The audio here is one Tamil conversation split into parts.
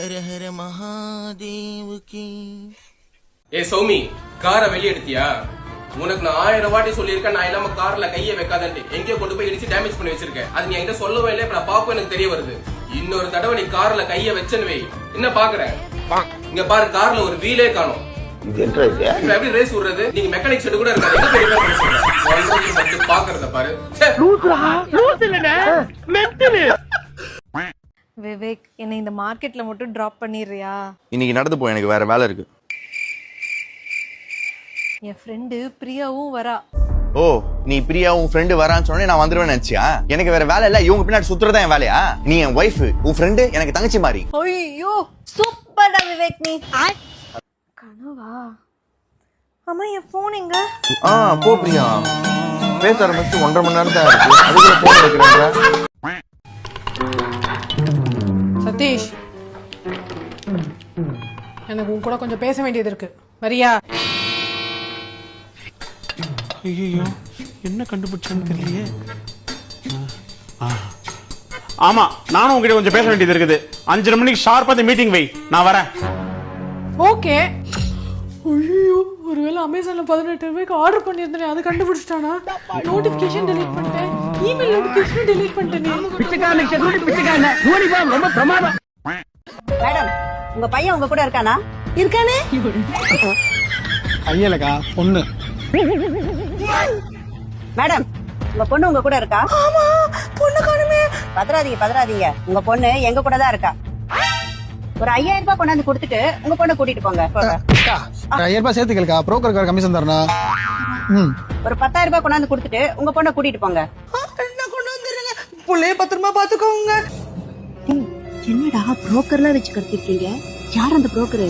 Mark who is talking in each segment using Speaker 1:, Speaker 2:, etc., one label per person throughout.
Speaker 1: ஹர ஹர மகாதேவுக்கு
Speaker 2: ஏ சௌமி காரை வெளிய எடுத்தியா உனக்கு நான் ஆயிரம் வாட்டி சொல்லியிருக்கேன் நான் இல்லாம கார்ல கையை வைக்காதன்ட்டு. எங்கேயோ கொண்டு போய் இடிச்சு டேமேஜ் பண்ணி வச்சிருக்கேன். அது நீ என்கிட்ட சொல்லவே இல்லை இப்ப நான் பாப்போம் எனக்கு தெரிய வருது. இன்னொரு தடவை நீ கார்ல கைய வச்சேன்னு வை. என்ன பாக்குற இங்க பாரு கார்ல ஒரு வீலே காணும். எப்படி ரேஸ் விடுறது? நீங்க மெக்கானிக் செட் கூட இருக்காது. பாக்குறத பாரு.
Speaker 3: விவேக் என்னை இந்த மார்க்கெட்ல மட்டும் டிராப் பண்ணிடுறியா?
Speaker 4: இன்னைக்கு நடந்து போ எனக்கு வேற வேலை இருக்கு.
Speaker 3: என் ஃப்ரெண்டு பிரியாவும் வரா.
Speaker 4: ஓ நீ பிரியா உன் ஃப்ரெண்டு வரான்னு சொன்னே நான் வந்துருவேன் நினைச்சியா? எனக்கு வேற வேலை இல்ல இவங்க பின்னாடி சுத்துறதா என் வேலையா? நீ என் ஒய்ஃப் உன் ஃப்ரெண்டு எனக்கு தங்கச்சி மாதிரி.
Speaker 3: ஐயோ சூப்பர்டா விவேக் நீ. கனவா? அம்மா என் ஃபோன் எங்க?
Speaker 4: ஆ போ பிரியா. பேச ஆரம்பிச்சு ஒன்றரை மணி நேரம் தான் இருக்கு அதுக்குள்ள போன் வைக்கிறேன்
Speaker 5: சதீஷ். எனக்கு உன் கூட கொஞ்சம் பேச வேண்டியது இருக்கு. வரியா?
Speaker 6: ஐயோ என்ன கண்டுபிடிச்சான்னு தெரியலையே. ஆமா நானும் உங்ககிட்ட கொஞ்சம் பேச வேண்டியது இருக்குது. அஞ்சரை மணிக்கு ஷார்ப்பா இந்த மீட்டிங் வை. நான் வரேன்.
Speaker 5: ஓகே ஒருவேளை அமேசான்ல பதினெட்டு ரூபாய்க்கு ஆர்டர் பண்ணியிருந்தேன் அதை கண்டுபிடிச்சிட்டானா? நோட்டிபிகேஷன் டெலீட் பண்ணிட்டேன். இமெயில் நோட்டிபிகேஷன் டெலீட் பண்ணிட்டேன்.
Speaker 7: மேடம் உங்க பையன் உங்க கூட இருக்கானா? இருக்கானே?
Speaker 8: ஐயலக்கா பொண்ணு.
Speaker 7: மேடம் உங்க பொண்ணு உங்க கூட இருக்கா? ஆமா பொண்ணு காணுமே. பதறாதீங்க பதறாதீங்க. உங்க பொண்ணு எங்க கூட தான் இருக்கா? ஒரு ஐயாயிரம் ரூபாய் கொண்டாந்து கொடுத்துட்டு உங்க பொண்ணை கூட்டிட்டு போங்க போங்க.
Speaker 8: ஐயாயிரம் ரூபாய் சேர்த்துக்கலக்கா புரோக்கர் கமிஷன் தரணா ம்.
Speaker 7: ஒரு பத்தாயிரம் ரூபாய் கொண்டாந்து கொடுத்துட்டு உங்க பொண்ணை கூட்டிட்டு போங்க.
Speaker 1: புள்ளைய பத்திரமா பாத்துக்கோங்க.
Speaker 7: என்னடா புரோக்கர்லாம் வச்சு கடத்திருக்கீங்க? யார் அந்த புரோக்கரு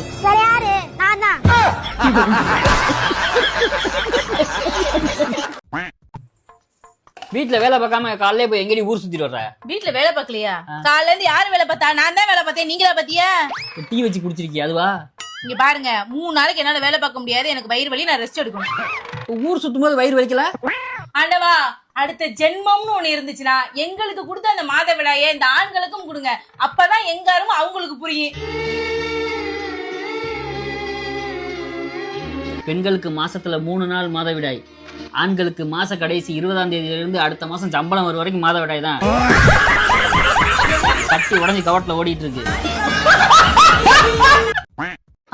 Speaker 9: வீட்ல வேலை பார்க்காம காலையில போய் எங்கடி ஊர் சுத்திட்டு வர்ற?
Speaker 10: வீட்ல வேலை பார்க்கலையா? காலையில இருந்து யாரு வேலை பார்த்தா? நான் தான் வேலை பார்த்தேன். நீங்களா பாத்தியா
Speaker 9: டீ வச்சு குடிச்சிருக்கியா? அதுவா?
Speaker 10: இங்க பாருங்க மூணு நாளைக்கு என்னால வேலை பார்க்க முடியாது. எனக்கு வயிறு வலி நான் ரெஸ்ட் எடுக்கணும்.
Speaker 9: ஊர் சுத்தும் போது வயிறு வலிக்கல?
Speaker 10: ஆண்டவா அடுத்த ஜென்மம்னு ஒண்ணு இருந்துச்சுன்னா எங்களுக்கு கொடுத்த அந்த மாத விடாய இந்த ஆண்களுக்கும் கொடுங்க. அப்பதான் எங்க அருமை அவங்களுக்கு புரியும்.
Speaker 9: பெண்களுக்கு மாசத்துல மூணு நாள் மாதவிடாய் ஆண்களுக்கு மாச கடைசி இருபதாம் தேதியில இருந்து அடுத்த மாசம் சம்பளம் வர வரைக்கும் மாதவிடாய் தான். கட்டி உடஞ்சி கவட்டில் ஓடிட்டு இருக்கு.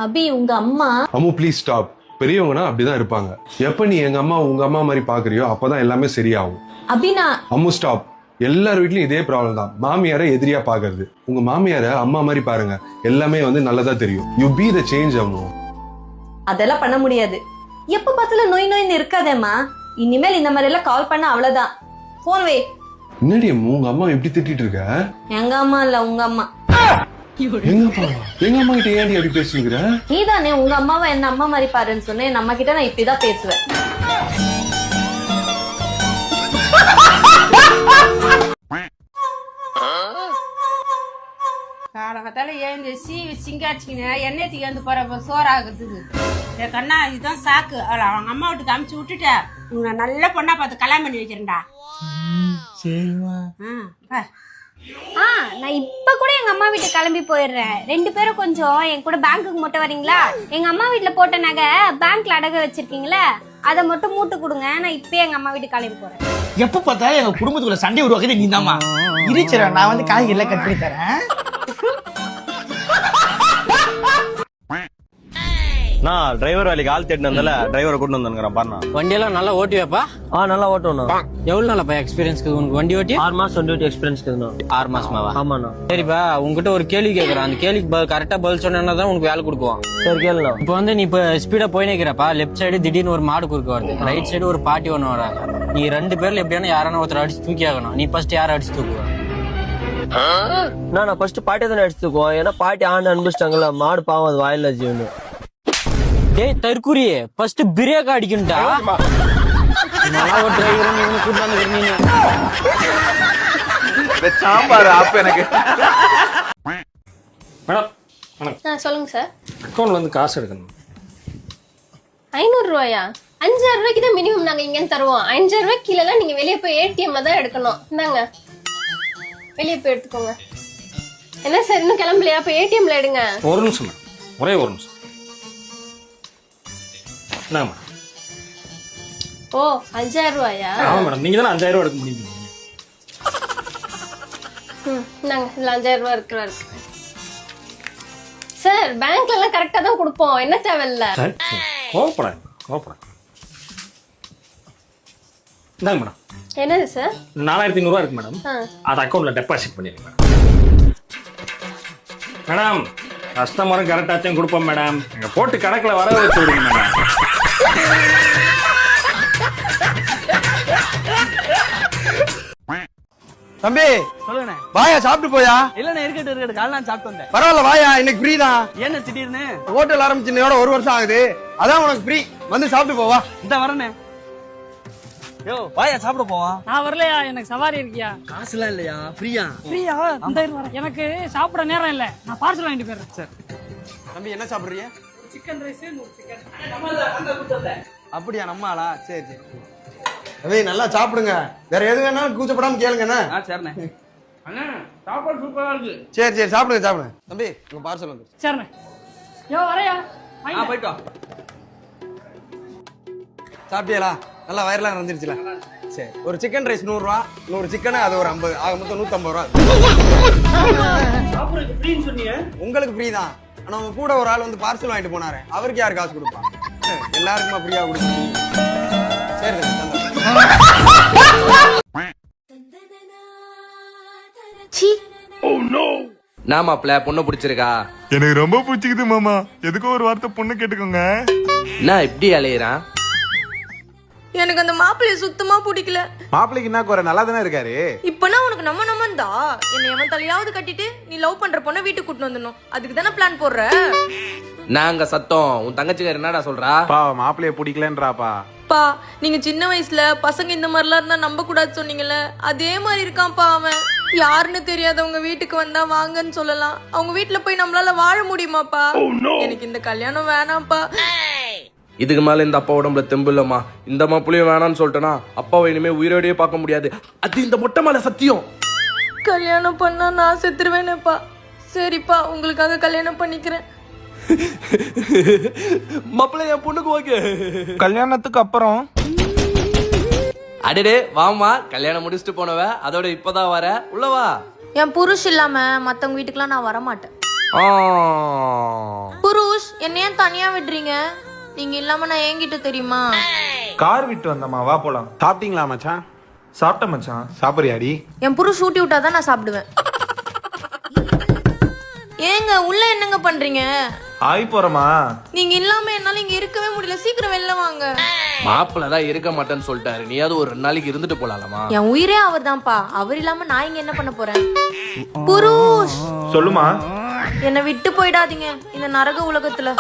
Speaker 10: அபி உங்க அம்மா?
Speaker 11: அம்மு ப்ளீஸ் ஸ்டாப் பெரியவங்கன்னா அப்படிதான் இருப்பாங்க. எப்ப நீ எங்க அம்மா உங்க அம்மா மாதிரி பாக்குறியோ அப்பதான் எல்லாமே சரியாகும்.
Speaker 10: அபினா
Speaker 11: அம்மு ஸ்டாப் எல்லார் வீட்லயும் இதே ப்ராப்ளம் தான். மாமியாரை எதிரியா பாக்குறது. உங்க மாமியாரை அம்மா மாதிரி பாருங்க. எல்லாமே வந்து நல்லதா தெரியும். You be the change Ammu.
Speaker 10: அதெல்லாம் பண்ண முடியாது. எப்ப பார்த்தாலும் நோய் நோய்னு இருக்காதேம்மா. இனிமேல் இந்த மாதிரி எல்லாம் கால் பண்ண அவ்வளவுதான். போன் வை.
Speaker 11: என்னடி அம்மு உங்க அம்மா எப்படி திட்டிட்டு இருக்க?
Speaker 10: எங்க அம்மா இல்ல உங்க அம்மா.
Speaker 11: எங்க அம்மா எங்க அம்மா கிட்ட ஏன்டி அப்படி பேசுங்கிற
Speaker 10: நீதானே உங்க அம்மாவை என்ன அம்மா மாதிரி பாருன்னு சொன்னேன். நம்ம கிட்ட நான் இப்படிதான் பேசுவேன். காலகத்தால ஏந்து சீ சிங்காச்சிக்கின எண்ணெய் தீந்து போற சோறு ஆகுறதுக்கு என் கண்ணா இதுதான் சாக்கு. அவளை அவங்க அம்மா வீட்டுக்கு அமுச்சு விட்டுட்ட. உன்னை நல்ல பொண்ணா பார்த்து கல்யாணம் பண்ணி வைக்கிறேன்டா. ஆ
Speaker 3: ஆ நான் இப்ப கூட எங்க அம்மா வீட்டுக்கு கிளம்பி போயிடுறேன். ரெண்டு பேரும் கொஞ்சம் என் கூட பேங்க்குக்கு மட்டும் வரீங்களா? எங்க அம்மா வீட்ல போட்ட நகை பேங்க்ல அடகு வச்சிருக்கீங்களா அதை மட்டும் மூட்டு கொடுங்க. நான் இப்பயே எங்க அம்மா வீட்டுக்கு கிளம்பி போறேன்.
Speaker 1: எப்ப பார்த்தாலும் எங்க குடும்பத்துக்குள்ள சண்டை உருவாக்குது நீ தாமா நான் வந்து காய்கறி எல்லாம் தரேன்.
Speaker 4: நான் டிரைவர் வேலைக்கு ஆள் தேடினு வந்தல டிரைவரை கூட்டு வந்துங்கிறேன் பாருண்ணா.
Speaker 9: வண்டியெல்லாம் நல்லா ஓட்டி வைப்பா
Speaker 4: ஆ நல்லா ஓட்டணும்
Speaker 9: எவ்வளவு நாளா பா எக்ஸ்பீரியன்ஸ் உனக்கு? வண்டி ஓட்டி
Speaker 4: ஆறு மாசம் வண்டி ஓட்டி எக்ஸ்பீரியன்ஸ் இருக்குதுண்ணா
Speaker 9: ஆறு மாசமாவா?
Speaker 4: ஆமாண்ணா.
Speaker 9: சரிப்பா உங்ககிட்ட ஒரு கேள்வி கேட்கறேன் அந்த கேள்விக்கு கரெக்டா பதில் சொன்னா தான் உனக்கு வேலை கொடுக்குவோம்
Speaker 4: சரி கேளுண்ணா.
Speaker 9: இப்போ வந்து நீ இப்போ ஸ்பீடா போய் நிக்கிறப்பா லெஃப்ட் சைடு திடீர்னு ஒரு மாடு குறுக்க வருது. ரைட் சைடு ஒரு பாட்டி ஒன்று வராங்க. நீ ரெண்டு பேர்ல எப்படியான யாரான ஒருத்தர் அடிச்சு தூக்கி ஆகணும். நீ ஃபர்ஸ்ட் யாரை அடிச்சு தூக்குவ?
Speaker 4: நான் ஃபர்ஸ்ட் பாட்டி தானே எடுத்துக்குவோம் ஏன்னா பாட்டி ஆண்டு அனுப்பிச்சிட்டாங்கல்ல மாடு பாவம் அது வாயில ஜீவனு.
Speaker 9: டேய் தற்குறி ஃபர்ஸ்ட் பிரேக் அடிக்கணும்டா. நல்லா ஒரு டிரைவர் இவனு கூட்டாந்து
Speaker 4: சாம்பார் அப்ப எனக்கு.
Speaker 6: மேடம் வணக்கம்.
Speaker 10: சொல்லுங்க சார்
Speaker 6: அக்கௌண்ட்ல இருந்து காசு எடுக்கணும்.
Speaker 10: ஐநூறு ரூபாயா அஞ்சாயிரம் ரூபாய்க்கு தான் மினிமம் நாங்க இங்க தருவோம். அஞ்சாயிரம் ரூபாய்க்கு கீழே நீங்க வெளியே போய் ஏடிஎம்ல தான் எடுக்கணும். இந்தாங்க. வெளியே போய் எடுத்துக்கோங்க.
Speaker 12: என்ன சார் இன்னும் கிளம்பலையா? அப்ப ஏடிஎம்ல எடுங்க.
Speaker 13: ஒரு நிமிஷம் ஒரே ஒரு நிமிஷம். என்னங்க மேடம்
Speaker 12: ஓ அஞ்சாயிரம் ரூபாயா?
Speaker 13: ஆமா மேடம். நீங்க தானே அஞ்சாயிரம் ரூபா எடுக்க முடியும்
Speaker 12: ம் நாங்க இதுல அஞ்சாயிரம் ரூபாய் இருக்கிற இருக்கு. சார் பேங்க்ல எல்லாம் கரெக்டா தான் கொடுப்போம். என்ன தேவையில்ல?
Speaker 13: சரி சரி கோவப்படாது இந்தாங்க மேடம்.
Speaker 12: என்னது சார்
Speaker 13: நாலாயிரத்தி ஐநூறுரூவா இருக்கு மேடம்.
Speaker 12: ஆ.
Speaker 13: அது அக்கௌண்ட்ல டெபாசிட் பண்ணிடுங்க மேடம். கஸ்டமரும் கரெக்டாச்சும் கொடுப்போம் மேடம். எங்க போட்டு கணக்கில் வர வச்சு விடுங்க மேடம்.
Speaker 1: தம்பி
Speaker 8: சொல்லுங்கண்ணே.
Speaker 1: வாயா சாப்பிட்டு போயா?
Speaker 8: இல்லண்ணே இருக்கட்டும் இருக்கட்டும். காலைல நான் சாப்பிட்டு வந்தேன்.
Speaker 1: பரவாயில்ல வாயா இன்னைக்கு ஃப்ரீ தான்.
Speaker 8: ஏன்னு திடீர்னு?
Speaker 1: ஹோட்டல் ஆரம்பிச்சினோட ஒரு வருஷம் ஆகுது. அதான் உனக்கு ஃப்ரீ வந்து சாப்பிட்டு போவா.
Speaker 8: இந்த வரேண்ணே. யோ வாயா சாப்பிட போவான்
Speaker 5: நான் வரலையா? எனக்கு சவாரி இருக்கியா?
Speaker 8: காசுலாம் இல்லையா? ஃப்ரீயா
Speaker 5: ஃப்ரீயா இந்த வரேன். எனக்கு சாப்பிட நேரம் இல்ல. நான் பார்சல் வாங்கிட்டு போயிடுறேன். சார்.
Speaker 1: தம்பி என்ன சாப்பிடுறீங்க?
Speaker 5: சிக்கன் ரைஸ் நூறு சிக்கன்.
Speaker 1: அப்படியா நம்ம ஆளா சரி. சரி நல்லா சாப்பிடுங்க. வேற எது வேணாலும் கூச்சப்படாம கேளுங்கண்ணே
Speaker 8: ஆ சரிண்ணே
Speaker 13: அண்ணா சாப்பாடு சூப்பரா இருக்கு.
Speaker 1: சரி சரி சாப்பிடுங்க சாப்பிடுங்க. தம்பி உங்க பார்சல் வந்து
Speaker 5: சரிண்ணே யோ வரையா?
Speaker 8: ஆ போயிட்டு
Speaker 1: சாப்பிட்டியலா நல்லா வயிறுலாம் வந்துருச்சுல சரி ஒரு சிக்கன் ரைஸ் நூறுரூவா நூறு சிக்கனு அது ஒரு ஐம்பது ஆக மொத்தம் நூற்றம்பது ரூபா. உங்களுக்கு ஃப்ரீ தான். ஆனா உங்க கூட ஒரு ஆள் வந்து பார்சல் வாங்கிட்டு போனாரு அவருக்கு யார் காசு கொடுப்பா? சரி, எல்லாருக்குமா ஃப்ரீயா கொடுப்போம் சரி தம்பி, சந்தோஷம்.
Speaker 2: நான் மாப்பிள்ள பொண்ணு பிடிச்சிருக்கா?
Speaker 4: எனக்கு ரொம்ப பிடிச்சிக்குது மாமா. எதுக்கோ ஒரு வார்த்தை பொண்ணு கேட்டுக்கோங்க.
Speaker 2: என்ன இப்படி அலையிறான்?
Speaker 12: எனக்கு அந்த மாப்பிள்ளைய சுத்தமா பிடிக்கல.
Speaker 6: மாப்பிள்ளைக்கு என்ன குறை? நல்லா தானே இருக்காரு?
Speaker 12: இப்பனா உனக்கு நம்ம நம்மந்தா? என்னை எவன் தலையாவது கட்டிட்டு நீ லவ் பண்ற பொண்ணை வீட்டுக்கு கூட்டு வந்துடணும். அதுக்கு தானே பிளான் போடுற?
Speaker 2: நாங்க சத்தம். உன் தங்கச்சிக்கார என்னடா சொல்றா?
Speaker 6: பா மாப்பிள்ளைய பிடிக்கலன்றாப்பா.
Speaker 12: பா நீங்க சின்ன வயசுல பசங்க இந்த மாதிரிலாம் இருந்தா நம்ப கூடாது சொன்னீங்கல்ல? அதே மாதிரி இருக்கான்ப்பா அவன். யாருன்னு தெரியாதவங்க வீட்டுக்கு வந்தா வாங்கன்னு சொல்லலாம். அவங்க வீட்டுல போய் நம்மளால வாழ முடியுமாப்பா? எனக்கு இந்த கல்யாணம் வேணாம்ப்பா.
Speaker 2: இதுக்கு மேல இந்த அப்பா உடம்புல தெம்பு இல்லம்மா. இந்த மாப்பிள்ளையும் வேணாம்னு சொல்லிட்டேனா அப்பாவை இனிமே உயிரோடயே பார்க்க முடியாது. அது இந்த மொட்டை மேல சத்தியம்.
Speaker 12: கல்யாணம் பண்ணா நான் செத்துருவேனேப்பா. சரிப்பா உங்களுக்காக கல்யாணம் பண்ணிக்கிறேன்.
Speaker 2: மாப்பிள்ளை என் பொண்ணுக்கு ஓகே.
Speaker 6: கல்யாணத்துக்கு அப்புறம்.
Speaker 2: அடடே வாமா கல்யாணம் முடிச்சுட்டு போனவ அதோட இப்பதான் வர. உள்ள வா.
Speaker 12: என் புருஷ் இல்லாம மத்தவங்க வீட்டுக்குலாம் நான் வர மாட்டேன்
Speaker 2: ஆ.
Speaker 12: புருஷ் என்ன ஏன் தனியா விடுறீங்க? நீங்க இல்லாம நான் ஏங்கிட்ட தெரியுமா?
Speaker 6: கார் விட்டு வந்தம்மா வா போலாம். சாப்பிட்டீங்களா மச்சான்? சாப்பிட்ட மச்சான். சாப்பிடுறியாடி?
Speaker 12: என் புருஷ் ஊட்டி விட்டா தான் நான் சாப்பிடுவேன். ஏங்க உள்ள என்னங்க பண்றீங்க?
Speaker 6: ஆகி போறமா
Speaker 12: நீங்க இல்லாம என்னால இங்க இருக்கவே முடியல. சீக்கிரம் வெளில வாங்க.
Speaker 2: மாப்பிள்ளை தான் இருக்க மாட்டேன்னு சொல்லிட்டாரு. நீயாவது ஒரு ரெண்டு நாளைக்கு இருந்துட்டு போலாமா
Speaker 12: என் உயிரே அவர்தான்ப்பா. அவர் இல்லாம நான் இங்க என்ன பண்ண போறேன்? புருஷ்!
Speaker 6: சொல்லுமா
Speaker 12: என்னை விட்டு போயிடாதீங்க. இந்த நரக உலகத்துல.